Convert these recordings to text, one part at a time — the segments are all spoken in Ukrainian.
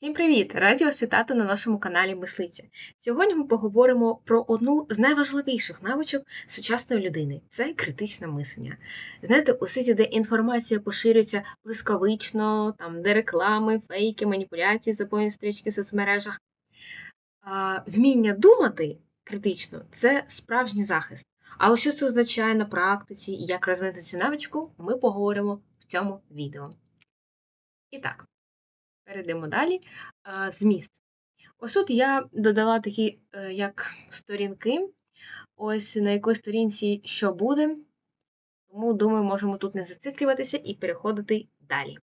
Всім привіт! Раді вас вітати на нашому каналі Мислиця. Сьогодні ми поговоримо про одну з найважливіших навичок сучасної людини це критичне мислення. Знаєте, у світі, де інформація поширюється блискавично, там де реклами, фейки, маніпуляції, заповнені стрічки в соцмережах. Вміння думати критично це справжній захист. Але що це означає на практиці і як розвинути цю навичку, ми поговоримо в цьому відео. І так. Перейдемо далі. Зміст. Ось тут я додала такі, е, як сторінки. Ось на якій сторінці що буде. Тому, думаю, можемо тут не зациклюватися і переходити далі.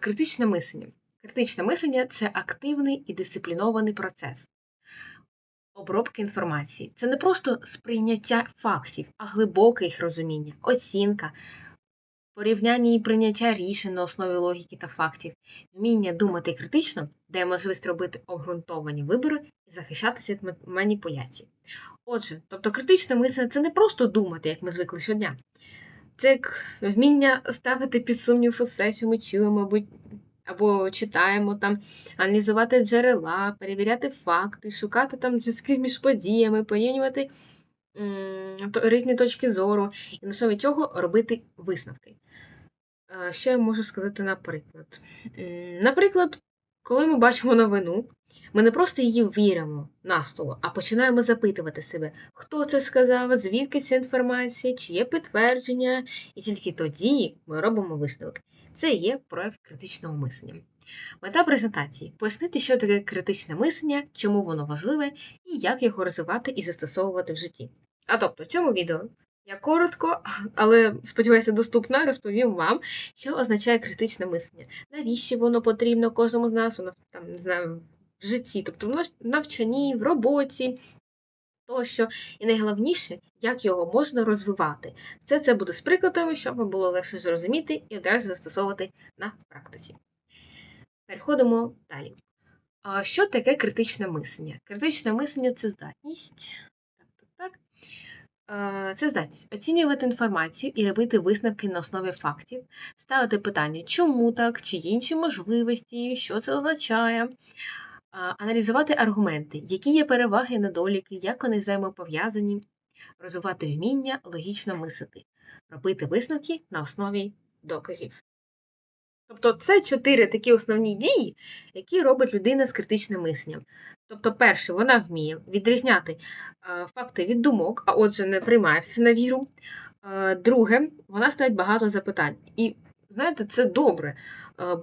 Критичне мислення. Критичне мислення це активний і дисциплінований процес обробки інформації. Це не просто сприйняття фактів, а глибоке їх розуміння, оцінка, порівняння і прийняття рішень на основі логіки та фактів, вміння думати критично дає можливість робити обґрунтовані вибори і захищатися від маніпуляцій. Отже, тобто критичне мислення це не просто думати, як ми звикли щодня. Це як вміння ставити під сумнів усе, що ми чуємо або, або читаємо, там, аналізувати джерела, перевіряти факти, шукати там зв'язки між подіями, порівнювати різні точки зору, і на основі цього робити висновки. Що я можу сказати, наприклад? Наприклад, коли ми бачимо новину, ми не просто її віримо на слово, а починаємо запитувати себе, хто це сказав, звідки ця інформація, чи є підтвердження, і тільки тоді ми робимо висновок. Це є прояв критичного мислення. Мета презентації пояснити, що таке критичне мислення, чому воно важливе і як його розвивати і застосовувати в житті. А тобто, в цьому відео я коротко, але сподіваюся, доступно розповім вам, що означає критичне мислення, навіщо воно потрібно кожному з нас, воно там не знаю, в житті, тобто в навчанні, в роботі. Тощо, і найголовніше, як його можна розвивати. Все це буде з прикладами, щоб вам було легше зрозуміти і одразу застосовувати на практиці. Переходимо далі. Що таке критичне мислення? Критичне мислення це здатність. Так, так, так. Це здатність оцінювати інформацію і робити висновки на основі фактів, ставити питання, чому так, чи інші можливості, що це означає, аналізувати аргументи, які є переваги і недоліки, як вони взаємопов'язані, розвивати вміння, логічно мислити, робити висновки на основі доказів. Тобто це чотири такі основні дії, які робить людина з критичним мисленням. Тобто, перше, вона вміє відрізняти факти від думок, а отже, не приймає все на віру. Друге, вона ставить багато запитань. І, знаєте, це добре,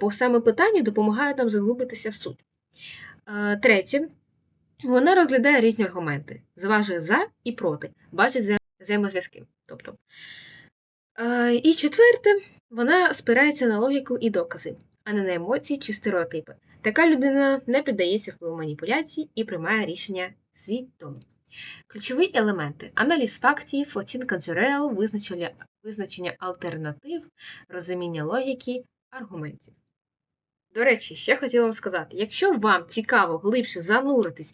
бо саме питання допомагає нам заглибитися в суть. Третє, вона розглядає різні аргументи, зважує за і проти, бачить взаємозв'язки. Тобто. І четверте, вона спирається на логіку і докази, а не на емоції чи стереотипи. Така людина не піддається впливу маніпуляцій і приймає рішення свідомо. Ключові елементи: аналіз фактів, оцінка джерел, визначення, визначення альтернатив, розуміння логіки, аргументів. До речі, ще хотіла вам сказати: якщо вам цікаво глибше зануритись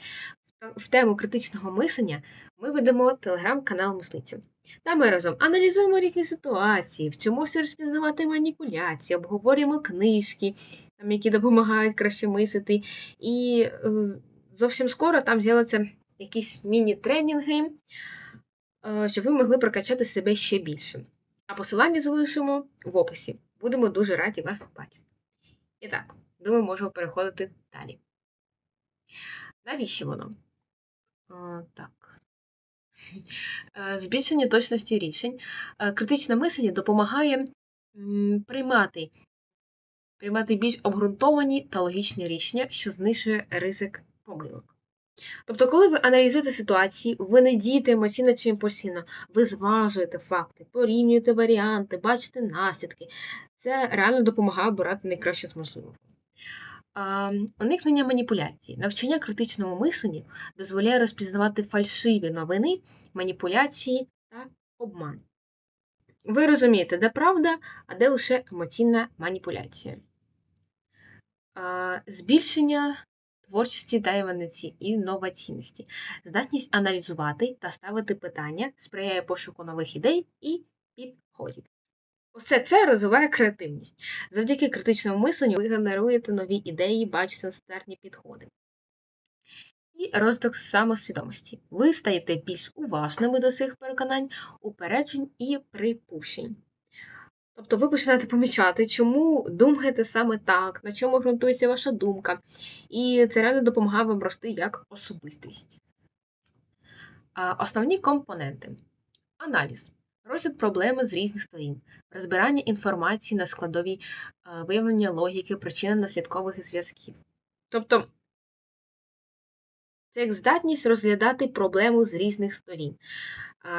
в тему критичного мислення, ми ведемо телеграм-канал Мислицю. Там ми разом аналізуємо різні ситуації, вчимося розпізнавати маніпуляції, обговорюємо книжки, які допомагають краще мислити. І е, зовсім скоро там з'являться якісь міні-тренінги, е, щоб ви могли прокачати себе ще більше. А посилання залишимо в описі. Будемо дуже раді вас бачити. І так, думаю, можемо переходити далі. Навіщо воно? О, так. Е, збільшення точності рішень. Е, критичне мислення допомагає приймати приймати більш обґрунтовані та логічні рішення, що знижує ризик помилок. Тобто, коли ви аналізуєте ситуації, ви не дієте емоційно чи імпульсивно, ви зважуєте факти, порівнюєте варіанти, бачите наслідки. Це реально допомагає обирати найкраще з можливого. Уникнення маніпуляцій. Навчання критичному мисленню дозволяє розпізнавати фальшиві новини, маніпуляції та обман. Ви розумієте, де правда, а де лише емоційна маніпуляція. Збільшення творчості та інноваційності. Здатність аналізувати та ставити питання сприяє пошуку нових ідей і підходів. Усе це розвиває креативність. Завдяки критичному мисленню ви генеруєте нові ідеї, бачите нестандартні підходи. І розвиток самосвідомості. Ви стаєте більш уважними до своїх переконань, упереджень і припущень. Тобто ви починаєте помічати, чому думаєте саме так, на чому ґрунтується ваша думка, і це реально допомагає вам рости як особистість. Основні компоненти: аналіз, розгляд проблеми з різних сторін, розбирання інформації на складові, виявлення логіки, причинно-наслідкових зв'язків. Тобто це як здатність розглядати проблему з різних сторін,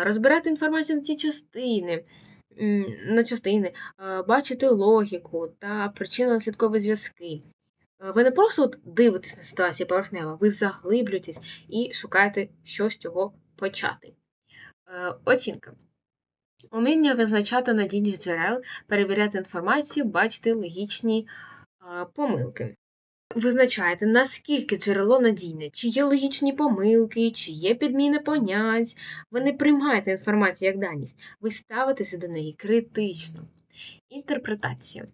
розбирати інформацію на ці частини на частини, е, бачити логіку та причинно-наслідкові зв'язки. Е, ви не просто от дивитесь на ситуацію поверхнево, ви заглиблюєтесь і шукаєте, що з цього почати. Е, оцінка. Уміння визначати надійність джерел, перевіряти інформацію, бачити логічні помилки. Визначаєте, наскільки джерело надійне, чи є логічні помилки, чи є підміни понять. Ви не приймаєте інформацію як даність, ви ставитеся до неї критично. Інтерпретація.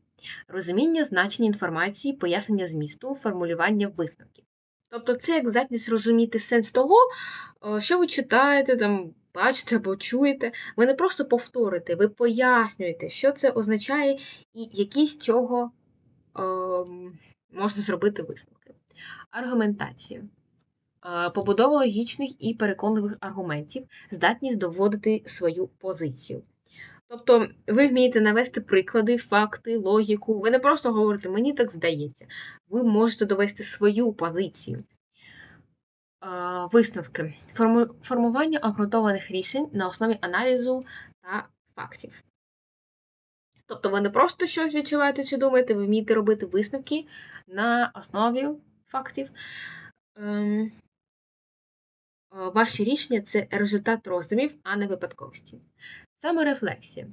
Розуміння значення інформації, пояснення змісту, формулювання висновків. Тобто це як здатність розуміти сенс того, що ви читаєте, там, бачите або чуєте. Ви не просто повторите, ви пояснюєте, що це означає, і які з цього. Ем, можна зробити висновки. Аргументація. Е, побудова логічних і переконливих аргументів, здатність доводити свою позицію. Тобто ви вмієте навести приклади, факти, логіку. Ви не просто говорите, мені так здається. Ви можете довести свою позицію. Е, висновки. Формування обґрунтованих рішень на основі аналізу та фактів. Тобто ви не просто щось відчуваєте чи думаєте, ви вмієте робити висновки на основі фактів. Ем, е, ваші рішення це результат роздумів, а не випадковості. Саморефлексія.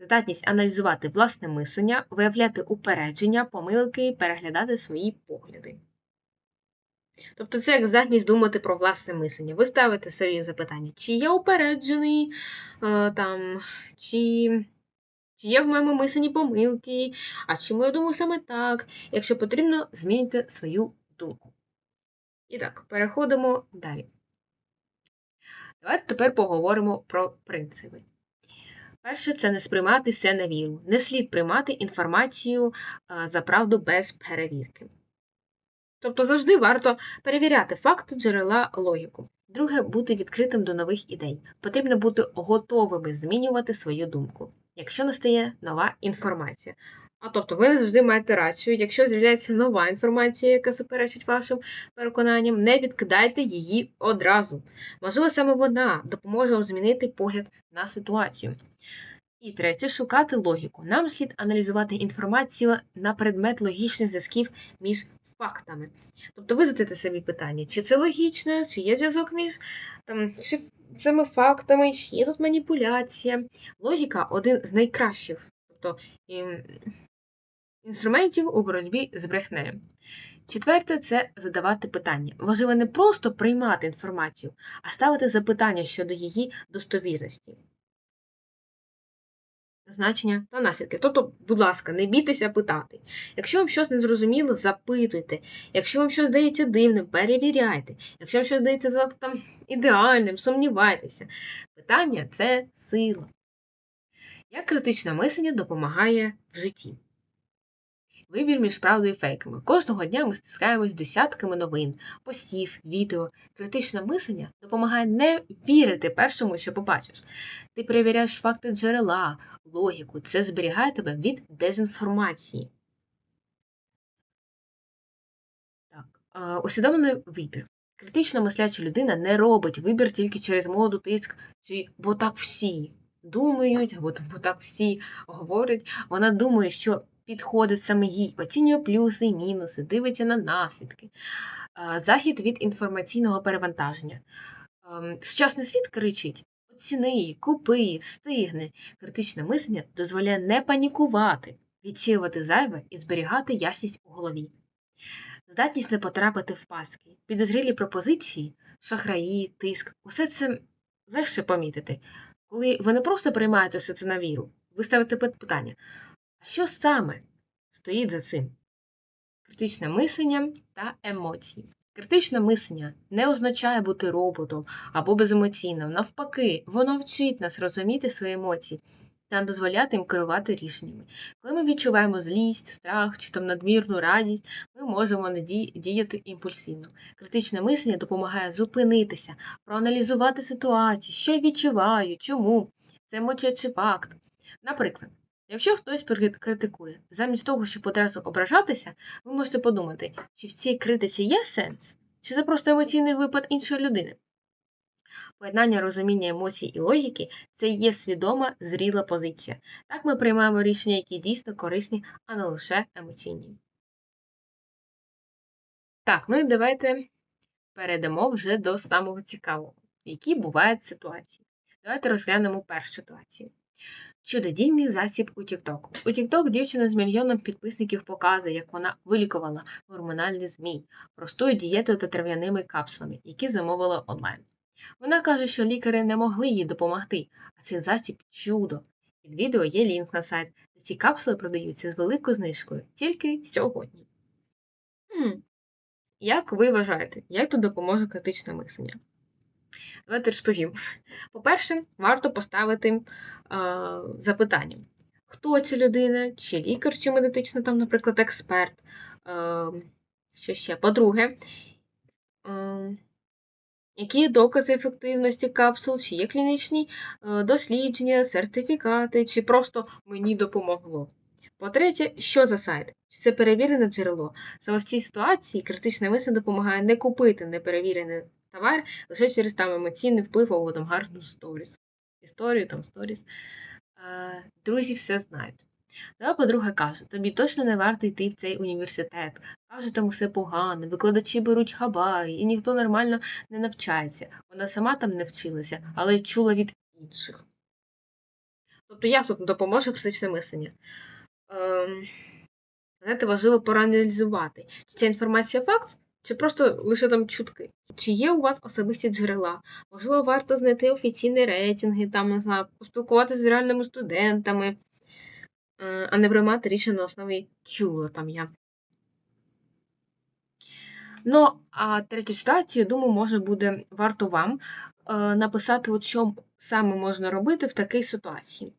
Здатність аналізувати власне мислення, виявляти упередження, помилки, переглядати свої погляди. Тобто це як здатність думати про власне мислення. Ви ставите собі запитання, чи я упереджений, е, там, чи чи є в моєму мисленні помилки, а чому я думаю саме так? Якщо потрібно, змінюйте свою думку. І так, переходимо далі. Давайте тепер поговоримо про принципи. Перше, це не сприймати все на віру. Не слід приймати інформацію за правду без перевірки. Тобто завжди варто перевіряти факти джерела логіку. Друге, бути відкритим до нових ідей. Потрібно бути готовими змінювати свою думку якщо настає нова інформація. А тобто ви не завжди маєте рацію. Якщо з'являється нова інформація, яка суперечить вашим переконанням, не відкидайте її одразу. Можливо, саме вона допоможе вам змінити погляд на ситуацію. І третє, шукати логіку. Нам слід аналізувати інформацію на предмет логічних зв'язків між фактами. Тобто ви задаєте собі питання, чи це логічно, чи є зв'язок між там, чи цими фактами, чи є тут маніпуляція. Логіка один з найкращих тобто, інструментів у боротьбі з брехнею. Четверте це задавати питання. Важливо не просто приймати інформацію, а ставити запитання щодо її достовірності значення та наслідки. Тобто, будь ласка, не бійтеся питати. Якщо вам щось не зрозуміло, запитуйте. Якщо вам щось здається дивним, перевіряйте. Якщо вам щось здається там ідеальним, сумнівайтеся. Питання це сила. Як критичне мислення допомагає в житті? Вибір між правдою і фейками. Кожного дня ми стискаємось десятками новин, постів, відео. Критичне мислення допомагає не вірити першому, що побачиш. Ти перевіряєш факти джерела, логіку. Це зберігає тебе від дезінформації. Так. Усвідомлений вибір. Критично мисляча людина не робить вибір тільки через моду, тиск, чи бо так всі думають, або бо так всі говорять. Вона думає, що підходить саме їй, оцінює плюси і мінуси, дивиться на наслідки, захід від інформаційного перевантаження. Ем, сучасний світ кричить: оціни, купи, встигни. Критичне мислення дозволяє не панікувати, відсіювати зайве і зберігати ясність у голові. Здатність не потрапити в паски, підозрілі пропозиції, шахраї, тиск усе це легше помітити, коли ви не просто приймаєте все це на віру, ви ставите питання, що саме стоїть за цим? Критичне мислення та емоції. Критичне мислення не означає бути роботом або беземоційним. Навпаки, воно вчить нас розуміти свої емоції та дозволяти їм керувати рішеннями. Коли ми відчуваємо злість, страх чи там надмірну радість, ми можемо не діяти імпульсивно. Критичне мислення допомагає зупинитися, проаналізувати ситуацію, що я відчуваю, чому, це чи факт. Наприклад, якщо хтось критикує, замість того, щоб одразу ображатися, ви можете подумати, чи в цій критиці є сенс, чи це просто емоційний випад іншої людини. Поєднання розуміння емоцій і логіки це є свідома, зріла позиція. Так ми приймаємо рішення, які дійсно корисні, а не лише емоційні. Так, ну і давайте перейдемо вже до самого цікавого, які бувають ситуації. Давайте розглянемо першу ситуацію. Чудодійний засіб у TikTok. У TikTok дівчина з мільйоном підписників показує, як вона вилікувала гормональний змій простою дієтою та трав'яними капсулами, які замовила онлайн. Вона каже, що лікарі не могли їй допомогти, а цей засіб чудо. Під відео є лінк на сайт, де ці капсули продаються з великою знижкою тільки сьогодні. Хм. Як ви вважаєте, як тут допоможе критичне мислення? Давайте розповім. По-перше, варто поставити е, запитання, хто ця людина, чи лікар, чи медичний, там, наприклад, експерт. Е, що ще? По-друге, е, які докази ефективності капсул, чи є клінічні е, дослідження, сертифікати, чи просто мені допомогло. По-третє, що за сайт? Чи це перевірене джерело? Саме в цій ситуації критичне мислення допомагає не купити неперевірений товар лише через там емоційний вплив або там гарну сторіс. Історію, там сторіс. Друзі все знають. Та подруга каже, тобі точно не варто йти в цей університет. Каже, там усе погано, викладачі беруть хабарі, і ніхто нормально не навчається. Вона сама там не вчилася, але чула від інших. Тобто як тут допоможе критичне мислення? Ем, знаєте, важливо проаналізувати, чи ця інформація факт, чи просто лише там чутки. Чи є у вас особисті джерела? Можливо, варто знайти офіційні рейтинги, там, не знаю, поспілкуватися з реальними студентами, е, а не приймати рішення на основі чула там я. Ну, а третю ситуацію, думаю, може буде варто вам е, написати, от що саме можна робити в такій ситуації.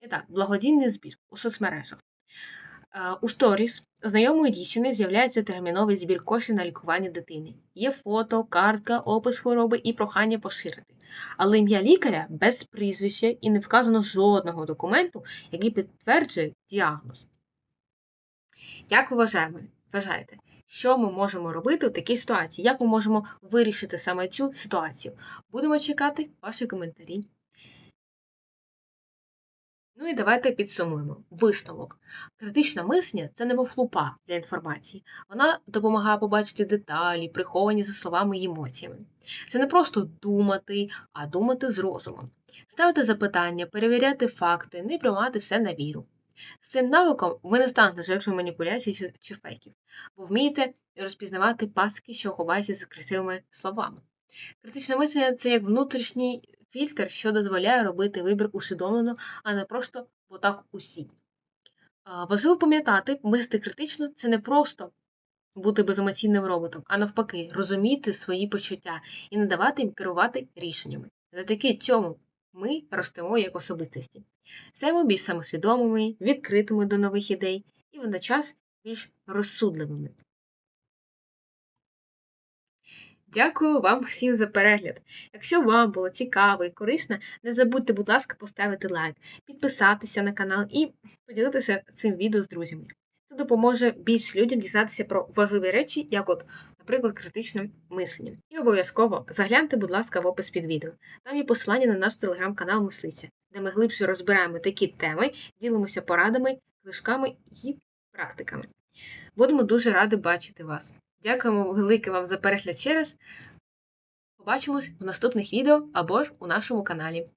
І так, благодійний збір у соцмережах. Е, У сторіс знайомої дівчини з'являється терміновий збір коштів на лікування дитини. Є фото, картка, опис хвороби і прохання поширити. Але ім'я лікаря без прізвища і не вказано жодного документу, який підтверджує діагноз. Як ви вважаєте, що ми можемо робити в такій ситуації? Як ми можемо вирішити саме цю ситуацію? Будемо чекати ваші коментарі. Ну і давайте підсумуємо. Висновок. Критичне мислення це немов лупа для інформації. Вона допомагає побачити деталі, приховані за словами і емоціями. Це не просто думати, а думати з розумом. Ставити запитання, перевіряти факти, не приймати все на віру. З цим навиком ви не станете жертвою маніпуляцій чи, фейків, бо вмієте розпізнавати паски, що ховаються за красивими словами. Критичне мислення це як внутрішній фільтр, що дозволяє робити вибір усвідомлено, а не просто отак усі. Важливо пам'ятати, мислити критично це не просто бути беземоційним роботом, а навпаки, розуміти свої почуття і не давати їм керувати рішеннями. Завдяки цьому ми ростемо як особистості. Стаємо більш самосвідомими, відкритими до нових ідей і водночас більш розсудливими. Дякую вам всім за перегляд. Якщо вам було цікаво і корисно, не забудьте, будь ласка, поставити лайк, підписатися на канал і поділитися цим відео з друзями. Це допоможе більш людям дізнатися про важливі речі, як от, наприклад, критичне мислення. І обов'язково загляньте, будь ласка, в опис під відео. Там є посилання на наш телеграм-канал Мислиця, де ми глибше розбираємо такі теми, ділимося порадами, книжками і практиками. Будемо дуже раді бачити вас. Дякуємо велике вам за перегляд ще раз. Побачимось в наступних відео або ж у нашому каналі.